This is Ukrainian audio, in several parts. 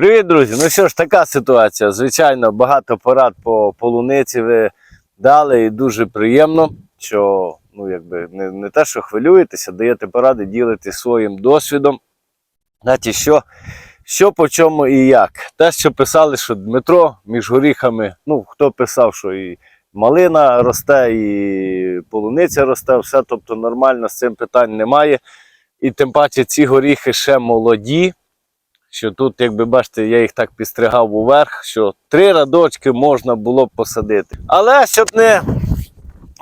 Привіт, друзі! Ну що ж, така ситуація. Звичайно, багато порад по полуниці ви дали, і дуже приємно, що ну, якби, не, не те, що хвилюєтеся, даєте поради, ділитесь своїм досвідом. Знаєте, що, що по чому і як. Те, що писали, що Дмитро між горіхами, ну, хто писав, що і малина росте, і полуниця росте, все, тобто нормально з цим питань немає. І тим паче ці горіхи ще молоді що тут, якби бачите, я їх так підстригав уверх, що три радочки можна було б посадити. Але щоб не,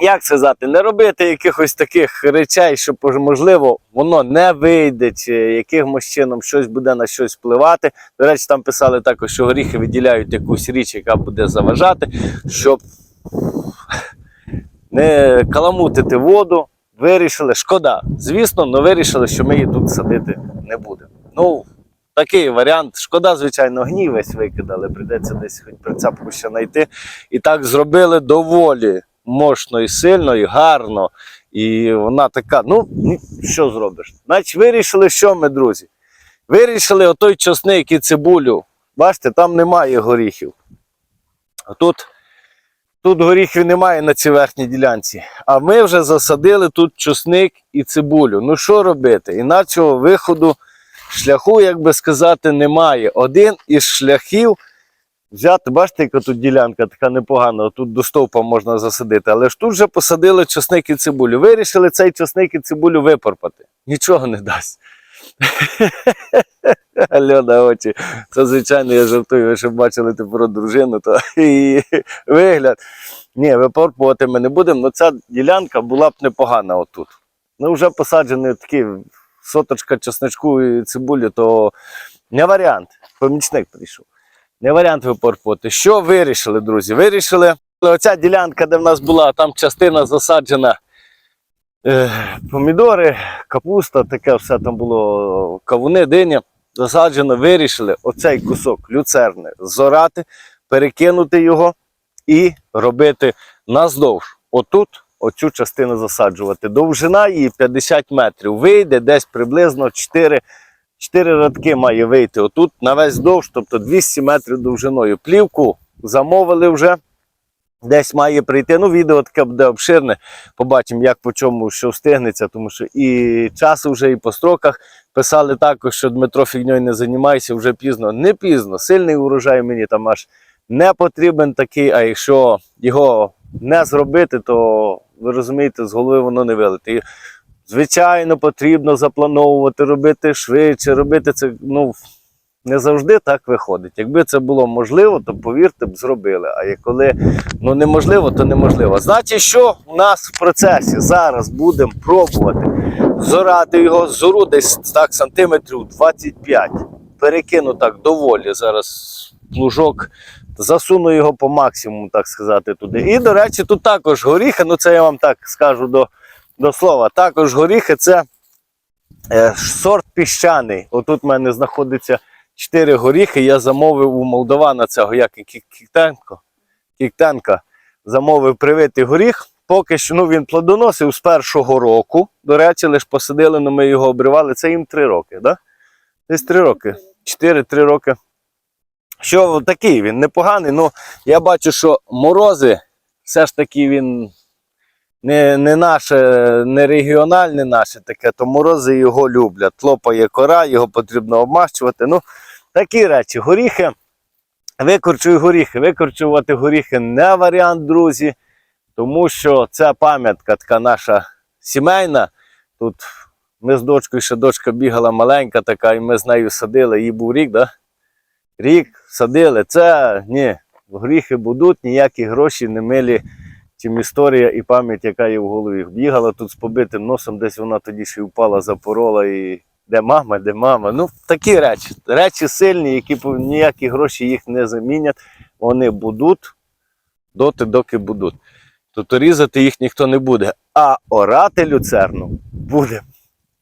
як сказати, не робити якихось таких речей, що можливо воно не вийде, чи якимось чином щось буде на щось впливати. До речі, там писали також, що горіхи виділяють якусь річ, яка буде заважати, щоб не каламутити воду. Вирішили, шкода. Звісно, але вирішили, що ми її тут садити не будемо. Ну, такий варіант. Шкода, звичайно, гній весь викидали, прийдеться десь хоч прицепку ще знайти. І так зробили доволі мощно і сильно, і гарно. І вона така, ну, що зробиш? Значить, вирішили, що ми, друзі? Вирішили отой чосник і цибулю. Бачите, там немає горіхів. А тут, тут горіхів немає на цій верхній ділянці. А ми вже засадили тут чосник і цибулю. Ну що робити? Іначого виходу шляху, як би сказати, немає. Один із шляхів взяти, бачите, яка тут ділянка така непогана, тут до стовпа можна засадити. Але ж тут вже посадили часник і цибулю. Вирішили цей часник і цибулю випорпати. Нічого не дасть. Альона очі. Це, звичайно, я жартую, ви ще бачили тепер дружину, то і вигляд. Ні, випорпувати ми не будемо, але ця ділянка була б непогана отут. Ну, вже посаджений такий соточка чесночку і цибулі, то не варіант. Помічник прийшов. Не варіант випорпувати. Що вирішили, друзі? Вирішили. Оця ділянка, де в нас була, там частина засаджена. Е, помідори, капуста, таке все там було кавуни, диня. Засаджено, вирішили оцей кусок люцерни зорати, перекинути його і робити наздовж. Отут оцю частину засаджувати. Довжина її 50 метрів. Вийде десь приблизно 4, 4 радки має вийти. Отут на весь довж, тобто 200 метрів довжиною. Плівку замовили вже. Десь має прийти. Ну, відео таке буде обширне. Побачимо, як по чому що встигнеться, тому що і часу вже, і по строках. Писали також, що Дмитро фігньою не займається вже пізно. Не пізно. Сильний урожай мені там аж не потрібен такий, а якщо його не зробити, то ви розумієте, з голови воно не вилетить. І, Звичайно, потрібно заплановувати, робити швидше, робити це. ну, не завжди так виходить. Якби це було можливо, то повірте б, зробили. А коли ну, неможливо, то неможливо. Значить, що у нас в процесі зараз будемо пробувати зорати його зору десь так сантиметрів 25. Перекину так доволі зараз плужок, засуну його по максимуму, так сказати, туди. І, до речі, тут також горіхи, ну це я вам так скажу до, до слова. Також горіхи це е, сорт піщаний. Отут в мене знаходиться. Чотири горіхи я замовив у молдавана цього, як і Кік- Кіктенко. Кіктенка. Замовив привитий горіх. Поки що ну, він плодоносив з першого року. До речі, лише посадили, але ми його обривали. Це їм три роки, да? Десь три роки. Чотири-три роки. Що такий він непоганий. Ну, я бачу, що морози все ж таки він не, не наше, не регіональне наше таке, то морози його люблять. Тлопає кора, його потрібно обмащувати. Ну, такі речі. Горіхи. Викорчую горіхи. Викорчувати горіхи не варіант, друзі. Тому що це пам'ятка така наша сімейна. Тут ми з дочкою, ще дочка бігала маленька така, і ми з нею садили. Їй був рік, да? Рік садили. Це ні, горіхи будуть, ніякі гроші не милі чим історія і пам'ять, яка є в голові. Бігала тут з побитим носом, десь вона тоді ще впала, запорола і де мама, де мама. Ну, такі речі. Речі сильні, які ніякі гроші їх не замінять. Вони будуть доти, доки будуть. Тобто різати їх ніхто не буде. А орати люцерну буде.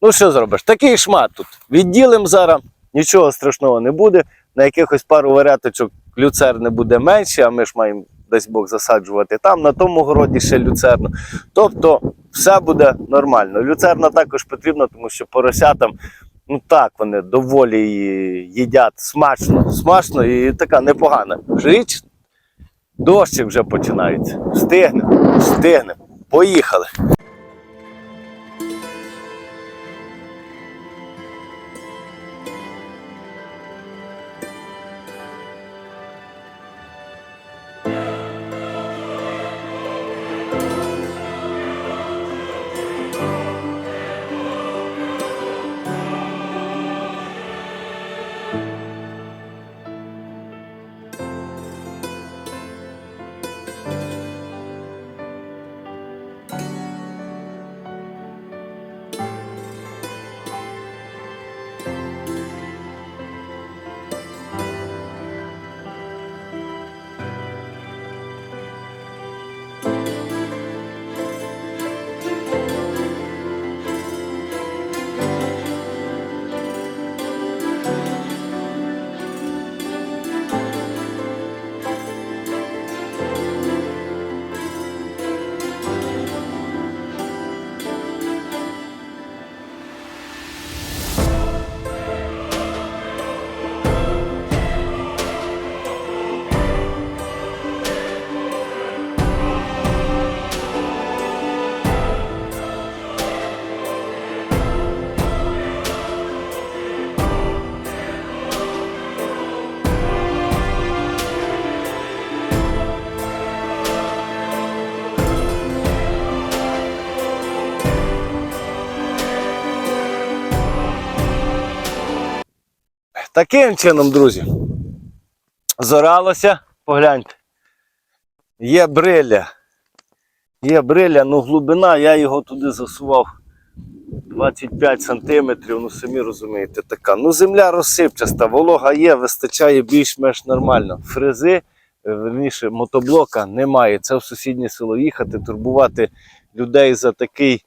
Ну, що зробиш? Такий шмат тут. Відділимо зараз, нічого страшного не буде. На якихось пару варяточок люцерни буде менше, а ми ж маємо десь Бог засаджувати там, на тому городі ще люцерну. Тобто все буде нормально. Люцерна також потрібна, тому що поросятам Ну так, вони доволі їдять смачно, смачно і така непогана. Річ, дощик вже починається. Встигнемо, встигнемо. Поїхали. Таким чином, друзі, зоралося, погляньте. Є бриля. Є бриля, ну глибина, я його туди засував 25 сантиметрів, ну самі розумієте, така. Ну, земля розсипчаста, волога є, вистачає більш-менш нормально. Фрези, е, верніше, мотоблока немає. Це в сусіднє село їхати, турбувати людей за такий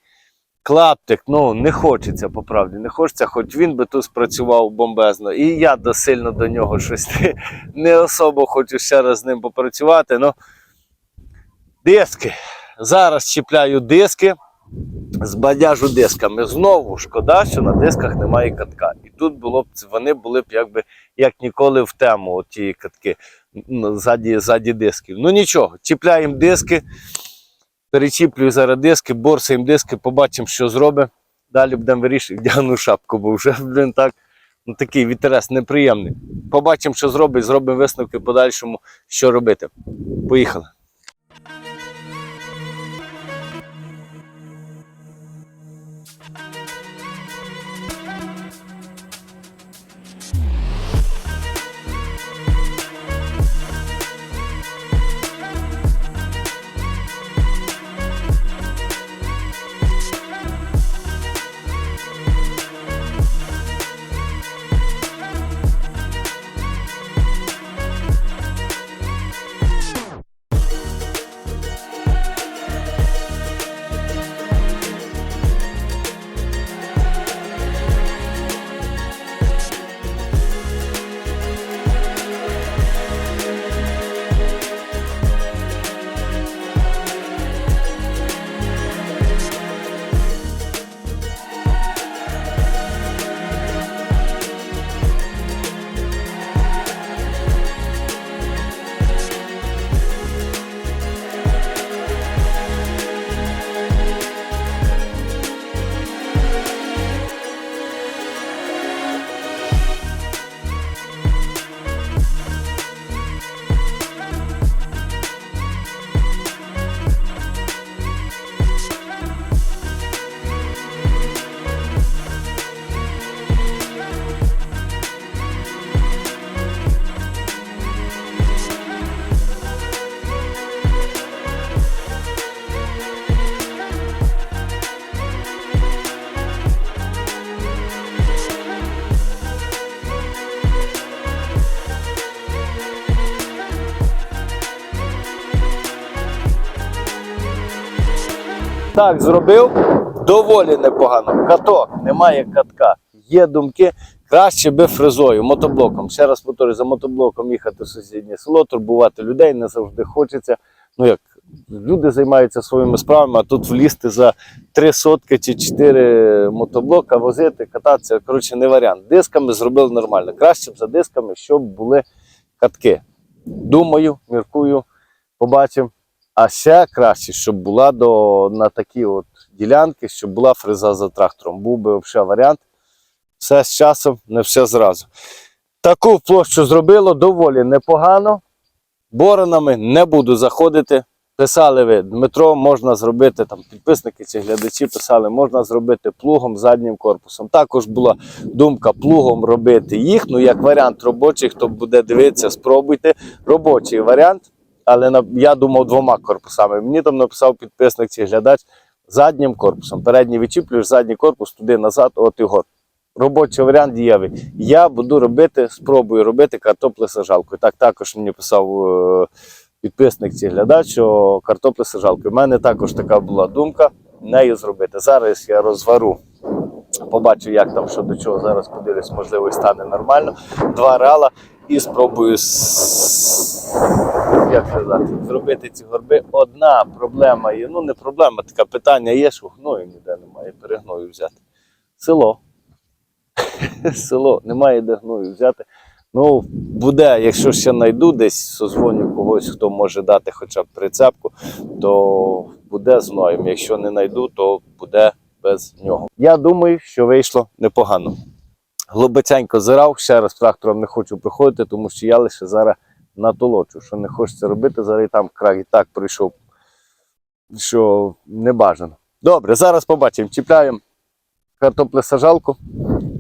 клаптик, ну не хочеться по правді, не хочеться, хоч він би тут спрацював бомбезно. І я досильно до нього щось не, особо хочу ще раз з ним попрацювати. Ну, диски. Зараз чіпляю диски, збадяжу дисками. Знову шкода, що на дисках немає катка. І тут було б вони були б якби як ніколи в тему, ті катки ззаді, ззаді дисків. Ну нічого, чіпляємо диски. Перечіплюю зараз диски, борсаємо диски, побачимо, що зробимо. Далі будемо вирішувати, вдягну шапку, бо вже блин, так, ну, такий вітерес неприємний. Побачимо, що зробить, зробимо висновки в подальшому, що робити. Поїхали. Так, зробив доволі непогано. Каток, немає катка. Є думки, краще би фрезою, мотоблоком. Ще раз повторюю, за мотоблоком їхати в сусіднє село, турбувати людей не завжди хочеться. Ну як, люди займаються своїми справами, а тут влізти за три сотки чи чотири мотоблока, возити, кататися. Коротше, не варіант. Дисками зробили нормально. Краще б за дисками, щоб були катки. Думаю, міркую, побачимо. А ще краще, щоб була до, на такі от ділянки, щоб була фреза за трактором. Був би взагалі варіант. Все з часом, не все зразу. Таку площу зробило доволі непогано. Боронами не буду заходити. Писали ви, Дмитро, можна зробити, там підписники чи глядачі писали, можна зробити плугом заднім корпусом. Також була думка плугом робити їх. Ну, як варіант робочий, хто буде дивитися, спробуйте. Робочий варіант, але я думав двома корпусами. Мені там написав підписник чи глядач заднім корпусом. Передній відчіплюєш, задній корпус туди назад, от і год. Робочий варіант дієвий. Я буду робити, спробую робити картоплесажалкою. Так також мені писав е, підписник чи глядач, що картоплесажалкою. У мене також така була думка нею зробити. Зараз я розвару. Побачу, як там що до чого. Зараз подивлюсь, можливо, і стане нормально. Два рала і спробую як сказати, зробити ці горби. Одна проблема є. Ну, не проблема, така питання є, що гною ніде немає, перегною взяти. Село. Село, немає де гною взяти. Ну, буде, якщо ще знайду десь созвоню когось, хто може дати хоча б прицепку, то буде з гноєм. Якщо не знайду, то буде без нього. Я думаю, що вийшло непогано. Глибоченько зирав, ще раз трактором не хочу приходити, тому що я лише зараз натолочу, що не хочеться робити, зараз і там край і так прийшов, що не бажано. Добре, зараз побачимо. Чіпляємо картоплесажалку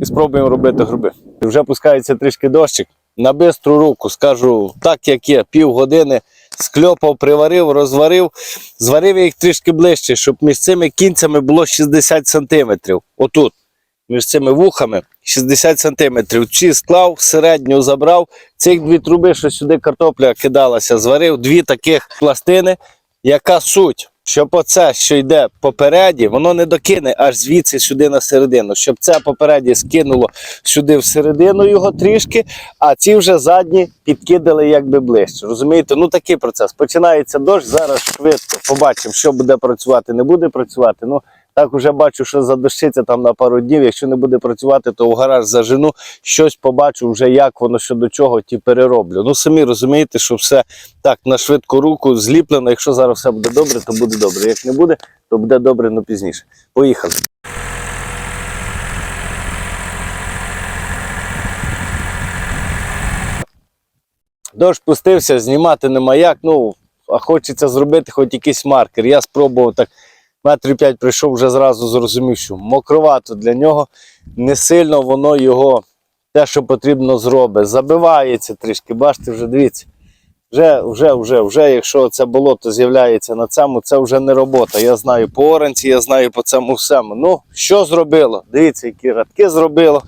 і спробуємо робити груби. Вже пускається трішки дощик. На бистру руку скажу так, як є, півгодини скльопав, приварив, розварив, зварив їх трішки ближче, щоб між цими кінцями було 60 сантиметрів. Отут, між цими вухами 60 сантиметрів. Чи склав, середню забрав. Цих дві труби, що сюди картопля кидалася, зварив дві таких пластини. Яка суть? Щоб оце, що йде попереді, воно не докине аж звідси сюди на середину. Щоб це попереді скинуло сюди всередину його трішки, а ці вже задні підкидали якби ближче. Розумієте? Ну такий процес. Починається дощ, зараз швидко побачимо, що буде працювати, не буде працювати. Ну так уже бачу, що задощиться там на пару днів. Якщо не буде працювати, то в гараж зажену, щось побачу вже, як воно що до чого, ті перероблю. Ну самі розумієте, що все так на швидку руку зліплено. Якщо зараз все буде добре, то буде добре. Як не буде, то буде добре, ну пізніше. Поїхали. Дощ пустився, знімати нема як. Ну, а хочеться зробити хоч якийсь маркер. Я спробував так метрів п'ять прийшов, вже зразу зрозумів, що мокровато для нього не сильно воно його те, що потрібно зробить. Забивається трішки. Бачите, вже дивіться. Вже, вже, вже, вже, якщо це болото з'являється на цьому, це вже не робота. Я знаю по оранці, я знаю по цьому всьому. Ну, що зробило? Дивіться, які радки зробило.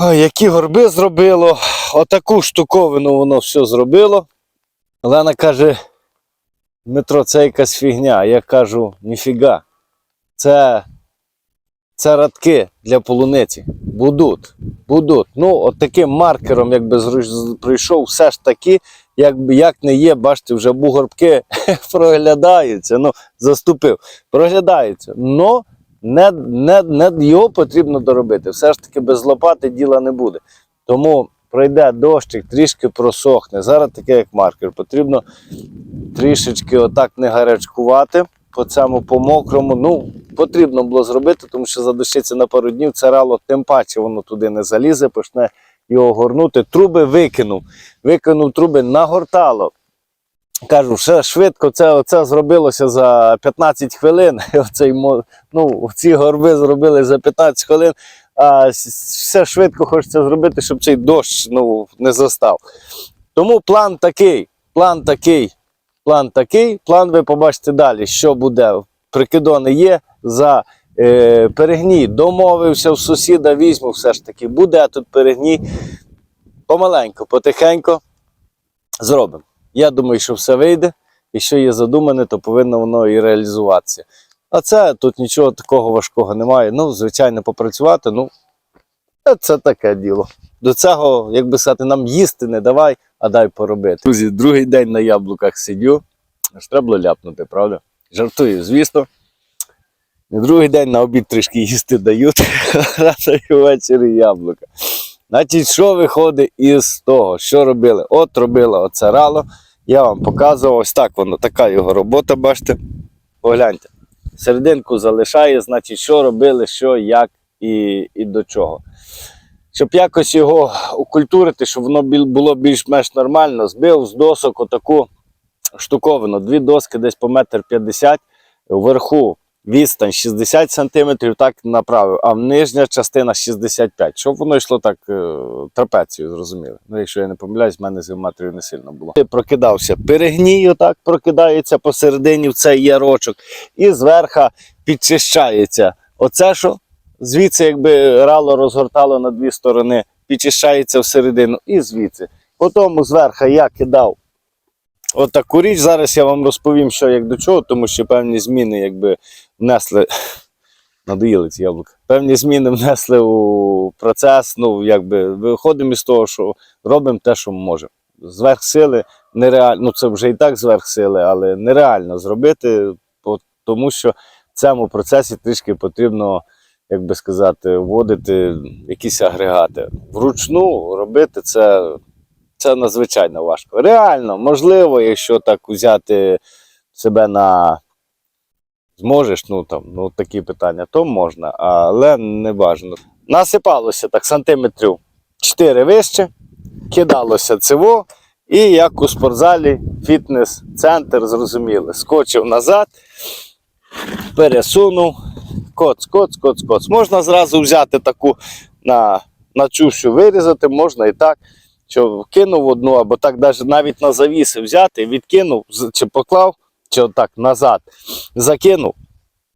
Ой, які горби зробило. Отаку штуковину воно все зробило. Олена каже: Дмитро, це якась фігня. Я кажу, ніфіга. Це, це радки для полуниці. Будуть. Будуть. Ну, от таким маркером, якби прийшов, все ж таки, якби як не є, бачите, вже бугорбки проглядаються. Ну, заступив. Проглядаються. Но не, не, не його потрібно доробити. Все ж таки без лопати діла не буде. Тому пройде дощик, трішки просохне. Зараз таке, як маркер. Потрібно трішечки отак не гарячкувати по цьому по мокрому. Ну, потрібно було зробити, тому що задощиться на пару днів, це рало, тим паче воно туди не залізе, почне його горнути. Труби викинув. Викинув труби, нагортало. Кажу, все швидко це, оце зробилося за 15 хвилин. Оцей, ну, ці горби зробили за 15 хвилин. А все швидко хочеться зробити, щоб цей дощ ну, не застав. Тому план такий. План такий. План такий. План ви побачите далі, що буде. Прикидони є за е, перегній. Домовився в сусіда, візьму все ж таки. Буде тут перегній. Помаленько, потихеньку зробимо. Я думаю, що все вийде. І що є задумане, то повинно воно і реалізуватися. А це тут нічого такого важкого немає. Ну, звичайно, попрацювати, ну, це таке діло. До цього, як би сказати, нам їсти не давай, а дай поробити. Друзі, другий день на яблуках сидю. Аж треба було ляпнути, правда? Жартую, звісно. На другий день на обід трішки їсти дають, рано і ввечері яблука. Значить, що виходить із того? Що робили? От робила оце рало. Я вам показував, ось так воно, така його робота, бачите. Погляньте. Серединку залишає, значить, що робили, що, як і, і до чого. Щоб якось його окультурити, щоб воно було більш-менш нормально, збив з досок отаку штуковину. Дві доски десь по метр п'ятдесят, вверху відстань 60 см, так направив, а нижня частина 65 щоб воно йшло так е, трапецією, зрозуміло. Ну, якщо я не помиляюсь, в мене з геометрією не сильно було. Прокидався перегній, отак прокидається посередині в цей ярочок, і зверху підчищається. Оце що? Звідси, якби рало розгортало на дві сторони, підчищається всередину і звідси. Потім зверху я кидав отаку річ. Зараз я вам розповім, що як до чого, тому що певні зміни якби внесли. Надоїли ці яблука. Певні зміни внесли у процес. Ну, якби виходимо із того, що робимо те, що можемо. Зверх сили нереально, ну це вже і так зверх сили, але нереально зробити, тому що в цьому процесі трішки потрібно, як би сказати, вводити якісь агрегати. Вручну робити це, це надзвичайно важко. Реально, можливо, якщо так взяти себе на зможеш, ну там ну такі питання, то можна, але не бажано. Насипалося так сантиметрів 4 вище, кидалося циво, і як у спортзалі, фітнес-центр, зрозуміло, скочив назад, пересунув, коц, коц, коц, коц. Можна зразу взяти таку на, на чущу вирізати, можна і так. Що кинув одну, або так навіть на завіси взяти, відкинув чи поклав, чи отак назад, закинув,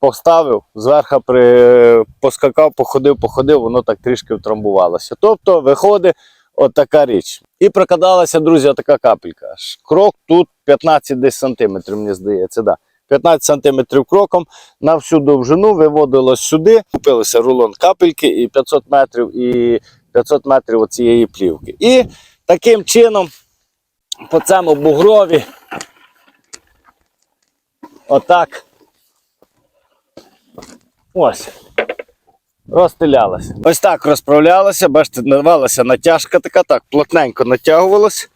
поставив, зверху при... поскакав, походив, походив, воно так трішки втрамбувалося. Тобто виходить отака річ. І прокидалася, друзі, отака капелька. Крок тут 15 десь сантиметрів, мені здається. Да. 15 сантиметрів кроком на всю довжину виводилось сюди. Купилося рулон капельки і 500 метрів, і 500 метрів оцієї плівки. І таким чином по цьому бугрові отак ось розстелялася. Ось так розправлялася, бачите, давалася натяжка така, так, плотненько натягувалась.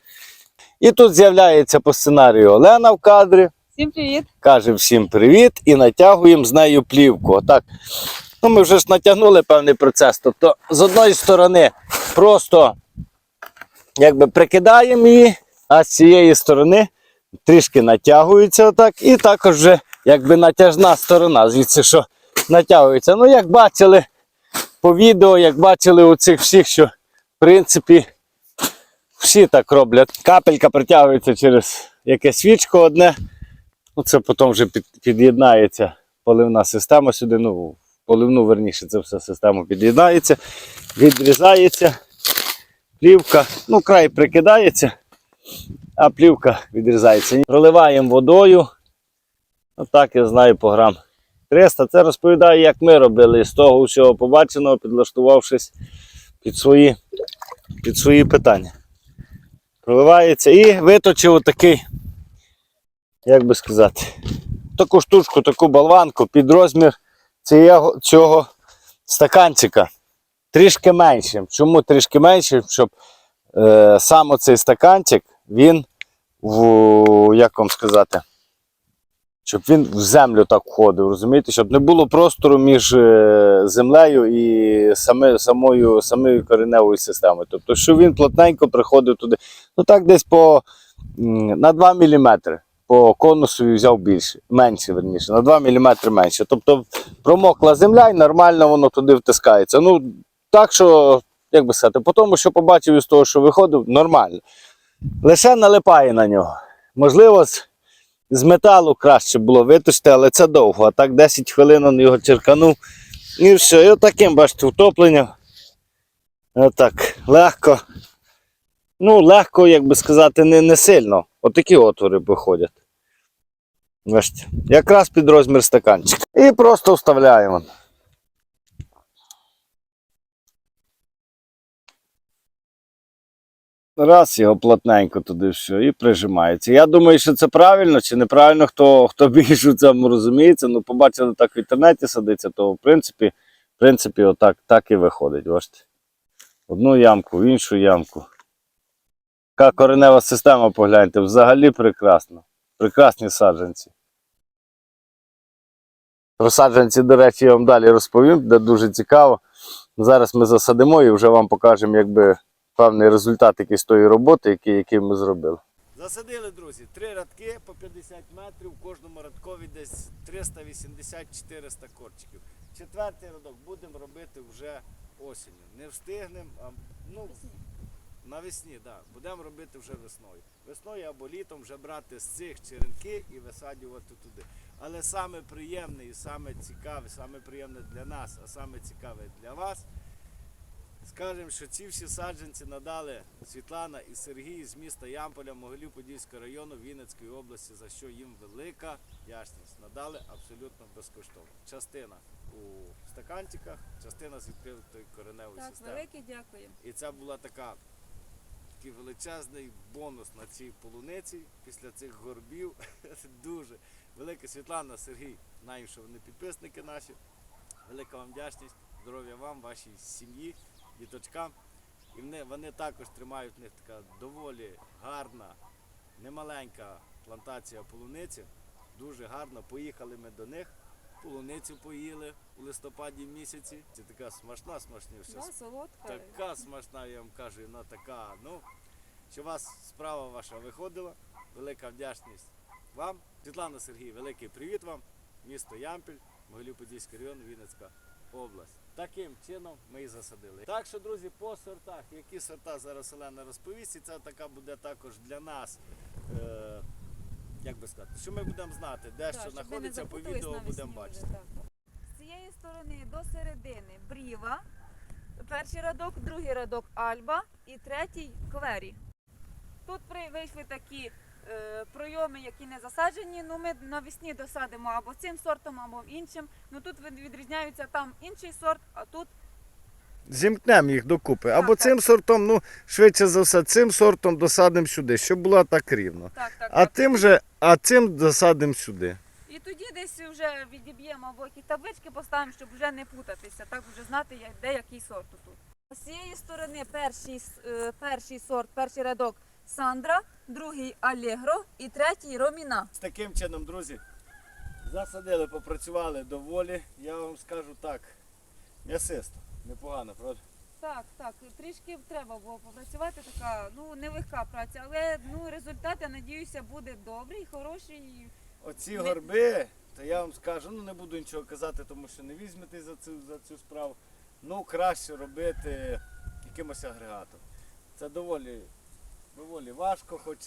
І тут з'являється по сценарію Олена в кадрі Всім привіт! каже всім привіт і натягуємо з нею плівку. Отак. Ну, ми вже ж натягнули певний процес. Тобто, з одної сторони, просто якби прикидаємо її, а з цієї сторони трішки натягується отак, і також вже якби натяжна сторона, звідси що натягується. Ну, як бачили по відео, як бачили у цих всіх, що в принципі всі так роблять. Капелька притягується через якесь свічко одне. Ну, це потім вже під, під'єднається поливна система сюди. Ну, поливну, верніше, це все система під'єднається, відрізається, плівка, ну, край прикидається, а плівка відрізається. Проливаємо водою. Отак я знаю по грам 300. Це розповідаю, як ми робили з того всього побаченого, підлаштувавшись під свої, під свої питання. Проливається і виточив отакий як би сказати, таку штучку, таку болванку під розмір цього, цього стаканчика. Трішки меншим. Чому трішки меншим? Щоб е, саме цей стаканчик, він в, як вам сказати, щоб він в землю так входив, розумієте? Щоб не було простору між е, землею і саме, самою, самою кореневою системою. Тобто, щоб він плотненько приходив туди. Ну так десь по на 2 мм по конусу взяв більше, менше, верніше, на 2 мм менше. Тобто промокла земля і нормально воно туди втискається. Ну, так що, як би сказати, по тому, що побачив із того, що виходив, нормально. Лише налипає на нього. Можливо, з, металу краще було виточити, але це довго. А так 10 хвилин он його черканув. І все. І отаким, бачите, втопленням. Отак, легко. Ну, легко, як би сказати, не, не сильно. Отакі отвори виходять. Бачите, якраз під розмір стаканчика. І просто вставляємо. Раз його плотненько туди все і прижимається. Я думаю, що це правильно чи неправильно, хто, хто більше в цьому розуміється. Ну, побачили, так в інтернеті садиться, то в принципі, в принципі, отак так і виходить. Бачите? Одну ямку, в іншу ямку. Яка коренева система, погляньте, взагалі прекрасна. Прекрасні саджанці. Про саджанці, до речі, я вам далі розповім, де дуже цікаво. Зараз ми засадимо і вже вам покажемо, якби певний результат якийсь тої роботи, який, який ми зробили. Засадили, друзі, три рядки по 50 метрів, в кожному рядкові десь 380-400 корчиків. Четвертий рядок будемо робити вже осінню. Не встигнемо, а ну, навесні, да, будемо робити вже весною. Весною або літом вже брати з цих черенки і висаджувати туди. Але саме приємне і саме цікаве, саме приємне для нас, а саме цікаве для вас. Скажемо, що ці всі саджанці надали Світлана і Сергій з міста Ямполя, Могилів-Подільського району Вінницької області, за що їм велика вдячність. Надали абсолютно безкоштовно. Частина у стаканчиках, частина з відкритою кореневою Так, системою. велике дякую. І це була така такий величезний бонус на цій полуниці після цих горбів. Дуже велика Світлана, Сергій, знаємо, що вони підписники наші. Велика вам вдячність, здоров'я вам, вашій сім'ї, діточкам. І вони, вони також тримають в них така доволі гарна, немаленька плантація полуниці. Дуже гарно. Поїхали ми до них. Полуницю поїли у листопаді місяці. Це така смачна, смачніша Да, солодка. Така смачна, я вам кажу, вона така. Ну, що у вас справа ваша виходила. Велика вдячність вам. Світлана Сергій, великий привіт вам. Місто Ямпіль, Могилів-Подільський район, Вінницька область. Таким чином ми і засадили. Так що, друзі, по сортах, які сорта зараз Олена розповість, і це така буде також для нас. Е- як би сказати, що ми будемо знати, де Да, що знаходиться, по відео будемо бачити. так. З цієї сторони до середини бріва, перший радок, другий радок альба і третій клері. Тут вийшли такі пройоми, які не засаджені. Ну, ми навесні досадимо або цим сортом, або іншим. Ну тут від- відрізняються там інший сорт, а тут Зімкнемо їх докупи. Так, Або так. цим сортом, ну, швидше за все, цим сортом досадимо сюди, щоб було так рівно. так, так. А так. тим же, а цим досадимо сюди. І тоді десь вже відіб'ємо або якісь таблички поставимо, щоб вже не путатися, так вже знати, де який сорт тут. З цієї сторони перший, е, перший сорт, перший рядок Сандра, другий Алегро і третій Роміна. З таким чином, друзі, засадили, попрацювали доволі. Я вам скажу так, м'ясисто, непогано, правда? Так, так, трішки треба було попрацювати, така ну нелегка праця, але ну результат, я надіюся, буде добрий, хороший. Оці горби, то я вам скажу, ну не буду нічого казати, тому що не візьмете за цю, за цю справу. Ну, краще робити якимось агрегатом. Це доволі, доволі важко, хоч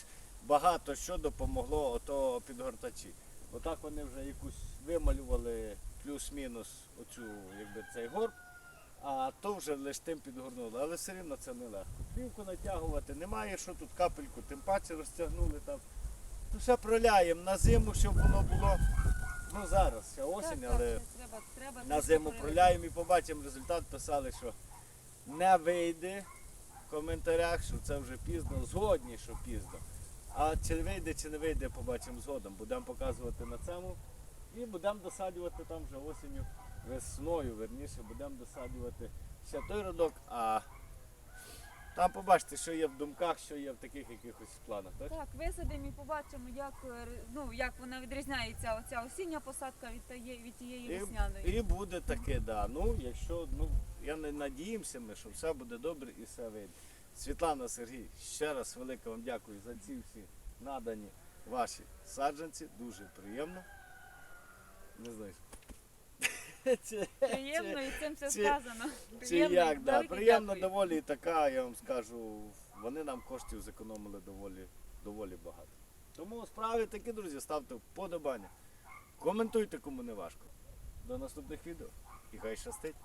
багато що допомогло ото підгортачі. Отак вони вже якусь вималювали плюс-мінус оцю, якби цей горб, а то вже лише тим підгорнули. Але все рівно це нелегко. Плівку натягувати немає, що тут капельку, тим паче розтягнули там. Ну ще проляємо на зиму, щоб воно було. Ну зараз ще осінь, так, але так, треба, треба на зиму проляємо і побачимо результат. Писали, що не вийде в коментарях, що це вже пізно, згодні, що пізно. А чи вийде, чи не вийде, побачимо згодом. Будемо показувати на цьому. І будемо досаджувати там вже осінню, весною, верніше, будемо досаджувати ще той родок, а там побачите, що є в думках, що є в таких якихось планах. Так? Так, висадимо і побачимо, як, е, ну, як вона відрізняється, оця осіння посадка від тієї, від тієї весняної. І буде таке, да. Ну, якщо, ну, я не надіємося ми, що все буде добре і все вийде. Світлана Сергій, ще раз велике вам дякую за ці всі надані ваші саджанці. Дуже приємно. Не знаю. Чи, Приємно і цим все чи- сказано. чи Приємно, як, да. Приємно дякую. доволі і така, я вам скажу, вони нам коштів зекономили доволі, доволі багато. Тому справи такі, друзі, ставте вподобання. Коментуйте, кому не важко. До наступних відео. І хай щастить.